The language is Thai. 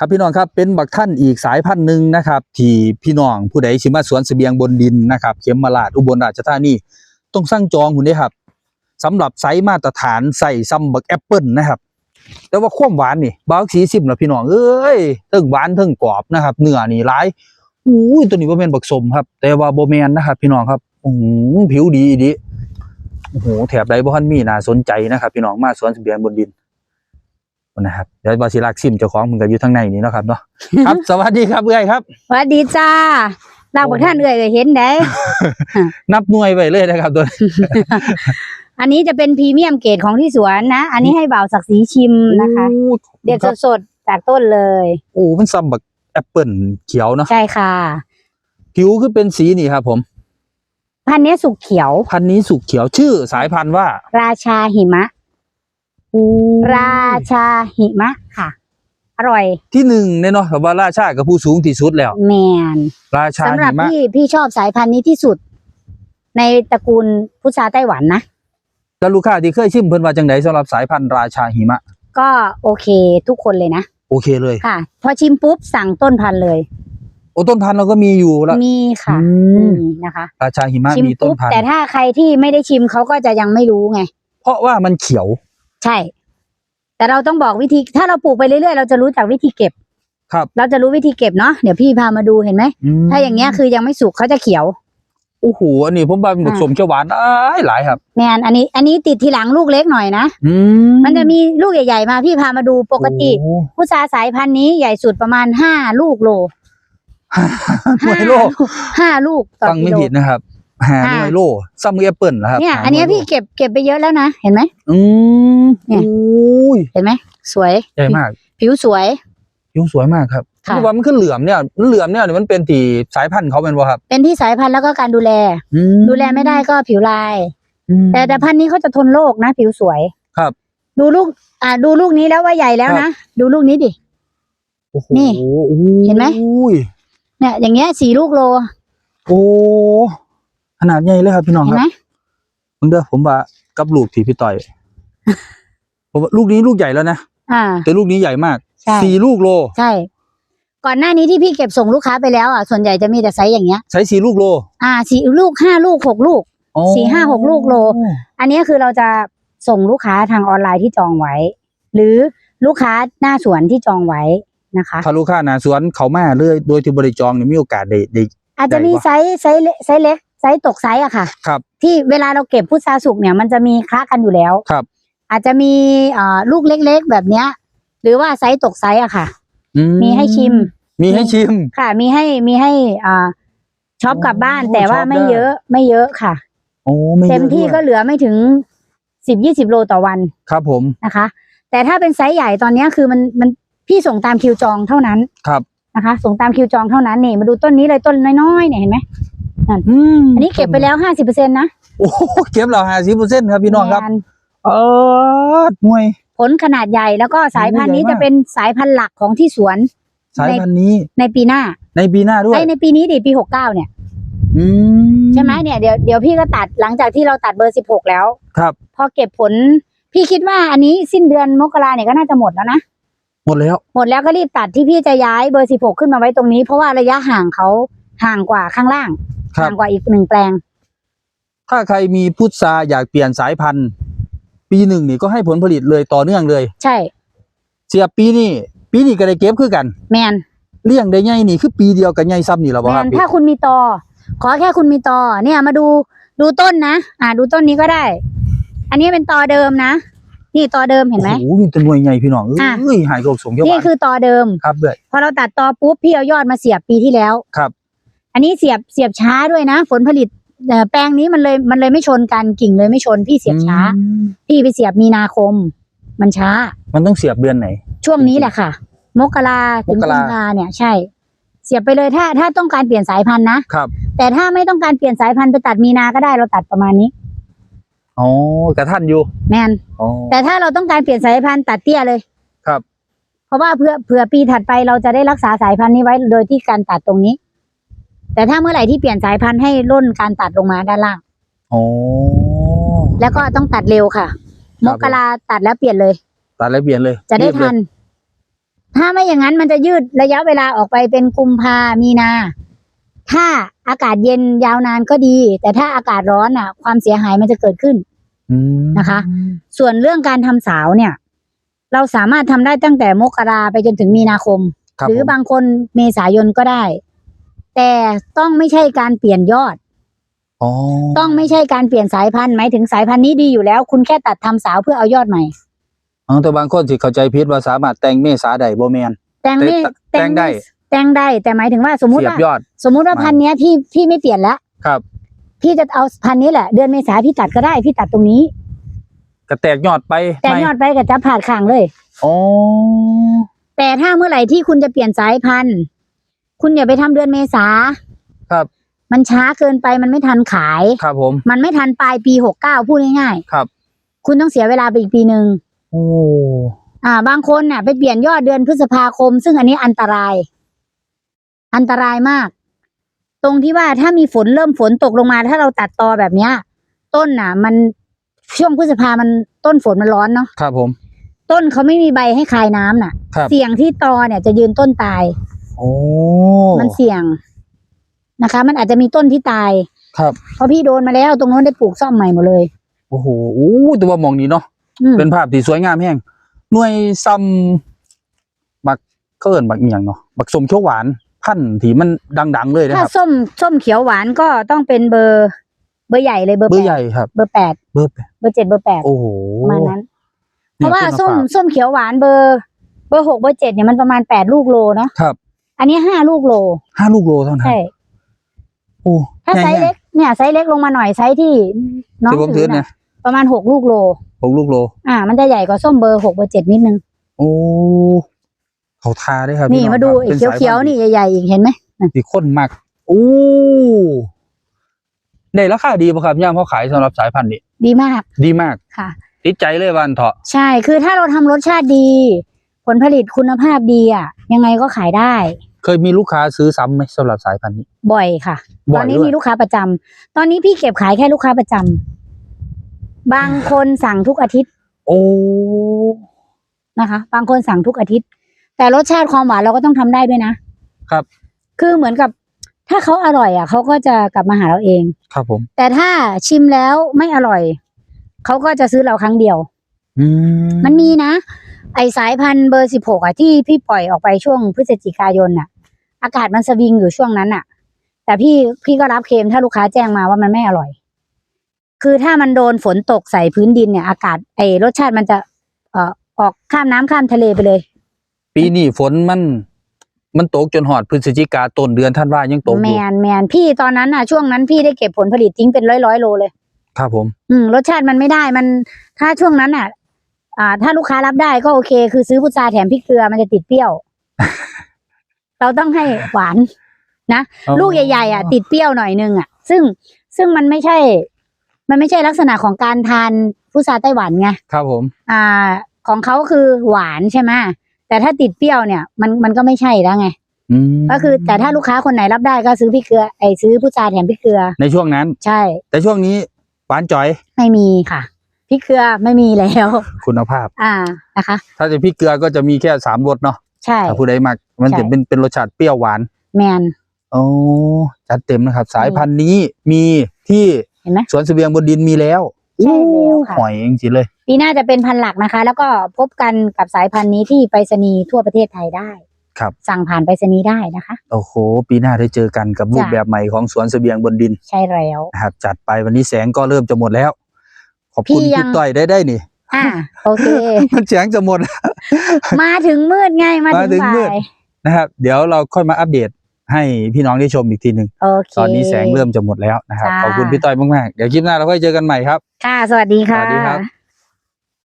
ครับพี่น้องครับเป็นบักท่านอีกสายพันธุ์หนึ่งนะครับ ที่พี่น้องผู้ใดสิมาสวนเสบียงบนดินนะครับ เข็มมาลาดอุบลราชธานีต้องสั่งจองหุ่นเด้ครับสำหรับไซส์มาตรฐานใส่ซัมบักแอปเปิลนะครับ แต่ว่าความหวานนี่บาวสีสิบนะพี่น้องเอ้ยเทิงหวานเทิงกรอบนะครับเนื้อนี่หลายอู้ยตัวนี้ว่าเป็นบักสมครับ แต่ว่าโบแมนนะครับ พี่น้องครับอืผิวดีดีโอ้โหแถบใดบ่ทันมีน่าสนใจนะครับ พี่น้องมาสวนเสบียงบนดิน นะครับเดี๋ยวบาสิลักซิมเจ้าของมันก็อยู่ทางในนี่เนาะครับเนาะครับ สวัสดีครับเอ้อยครับสวัสดีจ้าลากบักท่านเอ่ยก็เห็นได้นับหน่วยไว้เลยนะครับตัวนี้อันนี้จะเป็นพรีเมียมเกรดของที่สวนนะ อันนี้ให้บ่าวศักดิ์ศรีชิมนะคะโอ้ขอบคุณเด็ดครับสดๆจากต้นเลยโอ้มันซัมบักแอปเปิลเขียวเนาะใช่ค่ะ ผิวคือเป็นสีนี่ครับผม พันธุ์เนี้ยสุกเขียว พันธุ์นี้สุกเขียวชื่อสายพันธุ์ว่า ราชาหิมะ ราชาหิมะค่ะ อร่อย ที่หนึ่งเนี่ยเนาะแบบว่าราชากับผู้สูงที่สุดแล้ว แมนราชาสำหรับหิมะพี่พี่ชอบสายพันธุ์นี้ที่สุด ในตระกูลพุทราไต้หวันนะ แล้วลูกค้าที่เคยชิมเพิ่นว่าจังไดสำหรับสายพันธุ์ราชาหิมะ ก็โอเคทุกคนเลยนะ โอเคเลย ค่ะ พอชิมปุ๊บสั่งต้นพันธุ์เลย โอ้ต้นพันธุ์เราก็มีอยู่แล้ว มีค่ะอืม มีนะคะ ราชาหิมะชิมมีต้นปุ๊บพันแต่ธุ์ถ้าใครที่ไม่ได้ชิมเขาก็จะยังไม่รู้ไง เพราะว่ามันเขียว ใช่ แต่เราต้องบอกวิธี ถ้าเราปลูกไปเรื่อยๆเราจะรู้จักวิธีเก็บ ครับ เราจะรู้วิธีเก็บเนาะเดี๋ยวพี่พามาดูเห็นไหมมถ้าอย่างเงี้ยคือยังไม่สุกเขาจะเขียว โอ้โหอันนี้ผมว่าเป็นผสมเขียวหวานหลายหลายครับ แมนอันนี้ อันนี้ติดทีหลังลูกเล็กหน่อยนะอืมันจะมีลูกใหญ่ๆมาพี่พามาดูปกติโอ้พุทราสายพันธุ์นี้ใหญ่สุดประมาณห้าลูกโลหน่วยโลห้าลูกต่อฟังกิไม่โลผิดนะครับ หาหน่วยโลซัมมือแอปเปิลเหรอครับเนี่ยหาอันเนี้ยหวโลพี่เก็บเก็บไปเยอะแล้วนะ เห็นไหมอืมเนี่ยโอ้ยเห็นไหมสวยใหญ่มาก ผิวสวย ผิวสวยมากครับค่ะที่ว่ามันขึ้นเหลือมเนี่ยเหลือมเนี่ยมันเป็นที่สายพันธุ์เขาเป็นวะครับ เป็นที่สายพันธุ์แล้วก็การดูแลอืมดูแลไม่ได้ก็ผิวลายอืมแต่แต่พันธุ์นี้เขาจะทนโรคนะผิวสวยครับ ดูลูก อ่าดูลูกนี้แล้วว่าใหญ่แล้วนะดูลูกนี้ดิโอ้โหนี่โอ้เห็นไหมยเนี่ยอย่างเงี้ยสี่ลูกโล โอ้ ขนาดใหญ่เลยครับพี่น้องเห็คนรับไหมมึงเด้อผมว่ากับลูกที่พี่ต่อยผมว่าลูกนี้ลูกใหญ่แล้วนะอ่า แต่ลูกนี้ใหญ่มากใช่ สี่ลูกโล ใช่ ก่อนหน้านี้ที่พี่เก็บส่งลูกค้าไปแล้วอะส่วนใหญ่จะมีแต่ไซส์อย่างเงี้ย ใช้สี่ลูกโลอ่าสี่ลูกห้าลูกหกลูก อ๋อสี่ห้าหกลูกโล อันนี้คือเราจะส่งลูกค้าทางออนไลน์ที่จองไว้ หรือลูกค้าหน้าสวนที่จองไว้นะคะ ถ้าลูกค้าหนาสวนเขามาเลยโดยที่บริจองเนี่ยมีโอกาสได้ได้ อาจจะมีใหญ่กว่าไซส์ไซส์เล็กไซส์เล็ก ไซส์ตกไซส์อะค่ะ ครับ ที่เวลาเราเก็บพุทราสุกเนี่ยมันจะมีคละกันอยู่แล้วครับ อาจจะมีเอ่อลูกเล็กๆแบบเนี้ย หรือว่าไซส์ตกไซส์อะค่ะ อืมีให้ชิม มีให้ชิม ค่ะ มีให้มีให้อ่าช็อปกลับบ้านโอ้แต่ว่าช็อปไม่ได้เยอะไม่เยอะค่ะ โอ้ไม่ยอะเต็มที่ด้วยก็เหลือไม่ถึงสิบยี่สิบโลต่อวันครับผมนะคะ แต่ถ้าเป็นไซส์ใหญ่ตอนเนี้ยคือมันมันพี่ส่งตามคิวจองเท่านั้นครับ นะคะ ส่งตามคิวจองเท่านั้นนี่มาดูต้นนี้เลยต้นน้อยๆเนี่ยเห็นไหม อืมอันนี้เก็บไปแล้วห้าสิบเปอร์เซ็นต์นะโอ้โหเก็บแล้วห้าสิบเปอร์เซ็นต์ครับพี่น้องครับแมนเออหน่วย ผลขนาดใหญ่แล้วก็สายพันธุ์นี้ใหญ่มาก จะเป็นสายพันธุ์หลักของที่สวนสายพันธุ์นี้ในปีหน้าในปีหน้าด้วยไอ้ในปีนี้ดิปีหกเก้าเนี่ย อืมใช่ไหมเนี่ยเดี๋ยวเดี๋ยวพี่ก็ตัดหลังจากที่เราตัดเบอร์สิบหกแล้ว ครับ พอเก็บผล พี่คิดว่าอันนี้สิ้นเดือนมกราเนี่ยก็น่าจะหมดแล้วนะ หมดแล้ว หมดแล้วก็รีบตัดที่พี่จะย้ายเบอร์สิบหกขึ้นมาไว้ตรงนี้ เพราะว่าระยะห่างเขาห่างกว่าข้างล่าง ครับห่างกว่าอีกหนึ่งแปลง ถ้าใครมีพุทราอยากเปลี่ยนสายพันธุ์ ปีหนึ่งนี่ก็ให้ผลผลิตเลยต่อเนื่องเลย ใช่ เสียปีนี้ปีนี้ก็ได้เก็บคือกัน แมนเลี้ยงได้ใหญ่นี่คือปีเดียวกับใหญ่ซ้ำนี่แล้วแมบ่ครับนพี่ถ้าคุณมีตอ ขอแค่คุณมีตอ เนี่ยมาดูดูต้นนะ อ่า ดูต้นนี้ก็ได้ อันนี้เป็นตอเดิมนะ นี่ตอเดิมเห็นไหม โอ้โหมีแตัวหน่วยใหญ่พี่น้องอะเอ้ยหายโรคสมเขียวหนี่วานคือตอเดิม ครับเบื่อยพอเราตัดตอปุ๊บพี่เอายอดมาเสียบปีที่แล้วครับ อันนี้เสียบเสียบช้าด้วยนะ ผลผลิตเอ่อแปลงนี้มันเลยมันเลยไม่ชนกันกิ่งเลยไม่ชนพี่เสียบช้าอืมพี่ไปเสียบมีนาคม มันช้า มันต้องเสียบเดือนไหน ช่วงนี้แหละค่ะ มกราถึงมกกุรามภาเนี่ยใช่ เสียบไปเลยถ้าถ้าต้องการเปลี่ยนสายพันธุ์นะครับ แต่ถ้าไม่ต้องการเปลี่ยนสายพันธุ์ไปตัดมีนาก็ได้เราตัดประมาณนี้อ๋อกระท่านอยู่ แมนอ๋อแต่ถ้าเราต้องการเปลี่ยนสายพันธุ์ตัดเตี้ยเลย ครับ เพราะว่าเพื่อเผื่อปีถัดไปเราจะได้รักษาสายพันธุ์นี้ไว้โดยที่การตัดตรงนี้ แต่ถ้าเมื่อไหร่ที่เปลี่ยนสายพันธุ์ให้ล่นการตัดลงมาด้านล่างอ๋อแล้วก็ต้องตัดเร็วค่ะคมรับกราตัดแล้วเปลี่ยนเลย ตัดแล้วเปลี่ยนเลยจะได้รีบเลยทัน ถ้าไม่อย่างนั้นมันจะยืดระยะเวลาออกไปเป็นกุมภามีนา ถ้าอากาศเย็นยาวนานก็ดี แต่ถ้าอากาศร้อนอะ ความเสียหายมันจะเกิดขึ้นอืมนะคะ ส่วนเรื่องการทำสาวเนี่ย เราสามารถทำได้ตั้งแต่มกราไปจนถึงมีนาคมครับหรือผมบางคนเมษายนก็ได้ แต่ต้องไม่ใช่การเปลี่ยนยอด อ๋อต้องไม่ใช่การเปลี่ยนสายพันธุ์หมายถึงสายพันธุ์นี้ดีอยู่แล้ว คุณแค่ตัดทำสาวเพื่อเอายอดใหม่ อ๋อแต่บางคนที่เข้าใจผิดว่าสามารถแต่งเมษาได้บ่แม่น แต่งไม่แต่งได้ แต่งได้ แต่หมายถึงว่าสมมุติเสียบว่ายอด สมมุติว่ามาพันธุ์เนี้ยพี่พี่ไม่เปลี่ยนแล้วครับ พี่จะเอาพันธุ์นี้แหละ เดือนเมษาพี่ตัดก็ได้พี่ตัดตรงนี้ ก็แตกยอดไปแต่ไม่ยอดไปกับจับผ่าดข้างเลย อ๋อแต่ถ้าเมื่อไหร่ที่คุณจะเปลี่ยนสายพันธุ์ คุณอย่าไปทำเดือนเมษาครับ มันช้าเกินไปมันไม่ทันขาย ครับผม มันไม่ทันปลายปีหกเก้าพูดง่ายครับๆคุณต้องเสียเวลาไปอีกปีหนึ่งโอ้อ่า บางคนน่ะ ไปเปลี่ยนยอดเดือนพฤษภาคม ซึ่งอันนี้อันตราย อันตรายมาก ตรงที่ว่าถ้ามีฝนเริ่มฝนตกลงมา ถ้าเราตัดตอแบบเนี้ย ต้นน่ะ มันช่วงพฤษภามันต้นฝนมันร้อนเนาะครับผม ต้นเขาไม่มีใบให้คายน้ำน่ะครับเสี่ยงที่ตอเนี่ยจะยืนต้นตาย โอ้มันเสี่ยงนะคะ มันอาจจะมีต้นที่ตาย ครับ เพราะพี่โดนมาแล้วตรงโน้นได้ปลูกซ่อมใหม่หมดเลย โอ้โหอู้แต่ว่ามองนี้เนาะอืมเป็นภาพที่สวยงามแห้งหน่วยซ้ำบักเคินบักเอียงเนาะบักสมเขียวหวาน พันธุ์ที่มันดัง ๆ เลยนะถ้าครับส้มส้มเขียวหวานก็ต้องเป็นเบอร์ เบอร์ใหญ่เลยเบอร์เบอแปร์ใหดญ่ครับ เบอร์แปดเบอร์แปดเบอร์เจ็ดเบอร์แปดโอ้โหประมาณนั้น เพนี่ยราะว่าคุณส้มภพส้มเขียวหวานเบอร์ เบอร์หกเบอร์เจ็ดเนี่ยมันประมาณแปดลูกโลเนาะครับ อันนี้ห้าลูกโลห้าลูกโลเท่านั้นใช่โอ้ถ้าไซส์ใหญ่เล็กเนี่ยไซส์เล็กลงมาหน่อยไซส์ที่น้องที่ผมถืถืออเนี่ยน่ะประมาณหกลูกโลหกลูกโล อ่า มันจะใหญ่กว่าส้มเบอร์หกเบอร์เจ็ดนิดนึง โอ้เขาทาได้ครับนี่พี่องมาดูครับไอ้ป็สาเขียวพัๆธุ์นี่ใหญ่ๆอีกเห็นไหมที่ข้นมากโอ้ได้ราคาดีป่ะครับย่ามเขาขายสำหรับสายพันธุ์นี้ดีมาก ดีมากค่ะติดใจเลยวันเถาะ ใช่คือถ้าเราทำรสชาติดี ผลผลิตคุณภาพดีอะ ยังไงก็ขายได้ เคยมีลูกค้าซื้อซ้ำไหมสำหรับสายพันธุ์นี้ บ่อยค่ะ บ่ตออยนนี้ด้วย มีลูกค้าประจำตอนนี้พี่เก็บขายแค่ลูกค้าประจำบางคนสั่งทุกอาทิตย์โอ้นะคะ บางคนสั่งทุกอาทิตย์ แต่รสชาติความหวานเราก็ต้องทำได้ด้วยนะครับ คือเหมือนกับ ถ้าเขาอร่อยอะเขาก็จะกลับมาหาเราเอง ครับผม แต่ถ้าชิมแล้วไม่อร่อยเขาก็จะซื้อเราครั้งเดียว อืมมันมีนะ ไอสายพันธุ์เบอร์สิบหกอะที่พี่ปล่อยออกไปช่วงพฤศจิกายนน่ะ อากาศมันสวิงอยู่ช่วงนั้นน่ะแต่พี่พี่ก็รับเคลมถ้าลูกค้าแจ้งมาว่ามันไม่อร่อย คือถ้ามันโดนฝนตกใส่พื้นดินเนี่ย อากาศไอรสชาติมันจะเอ่อออกข้ามน้ำข้ามทะเลไปเลย ปีนี้ฝนมัน มันตกจนหอดพฤศจิกาต้นเดือนท่านว่ายังตกอแมยู่นแมนพี่ตอนนั้นน่ะช่วงนั้นพี่ได้เก็บผลผลิตทิ้งเป็นร้อยร้อยๆโลเลยครับผม อืมรสชาติมันไม่ได้มัน ถ้าช่วงนั้นอะ อ่า ถ้าลูกค้ารับได้ก็โอเค คือซื้อพุทราแถมพริกเกลือมันจะติดเปรี้ยว เราต้องให้หวานลูกใหญ่ๆอะติดเปรี้ยวหน่อยนึงอะ ซึ่งซึ่งมันไม่ใช่ มันไม่ใช่ลักษณะของการทานพุทราไต้หวันไงครับผม อ่า ของเขาคือหวานใช่ไหมแต่ถ้าติดเปรี้ยวเนี่ย มันมันก็ไม่ใช่แล้วไง อืมก็คือแต่ถ้าลูกค้าคนไหนรับได้ก็ซื้อพริกเกลือไอซื้อพุทราแถมพริกเกลือ ในช่วงนั้น ใช่ แต่ช่วงนี้หวานจ่อยไม่มีค่ะพริกเกลือไม่มีแล้ว คุณภาพ อ่านะคะ ถ้าจะพริกเกลือก็จะมีแค่สามรสเนาะ ใช่ถ้าผู้ใดมักมันใช่จะเป็นเป็นรสชาติเปรี้ยวหวานแมนโอ้จัดเต็มนะครับ สายพันธุ์นี้มีที่เห็นไหมสวนเสบียงบนดินมีแล้วใช่แล้วค่ะหอยจริงๆเลย ปีหน้าจะเป็นพันธุ์หลักนะคะ แล้วก็พบกันกับสายพันธุ์นี้ที่ไปรษณีย์ทั่วประเทศไทยได้ครับ สั่งผ่านไปรษณีย์ได้นะคะ โอ้โห ปีหน้าได้เจอกันกับรูปจ้ะแบบใหม่ของสวนเสบียงบนดิน ใช่แล้วนะครับจัดไปวันนี้แสงก็เริ่มจะหมดแล้ว ขอบคุณพี่ยัง พี่ต้อยได้ได้นี่ อ่าโอเค มันแสงจะหมด มาถึงมืดไงมามาถึถึงงมืดบ่ายนะครับ เดี๋ยวเราค่อยมาอัปเดตให้พี่น้องได้ชมอีกทีหนึ่งโอเคตอนนี้แสงเริ่มจะหมดแล้วนะครับจ้าขอบคุณพี่ต้อยมากๆ เดี๋ยวคลิปหน้าเราค่อยเจอกันใหม่ครับ ค่ะ สวัสดีค่ะ สวัสดีครับ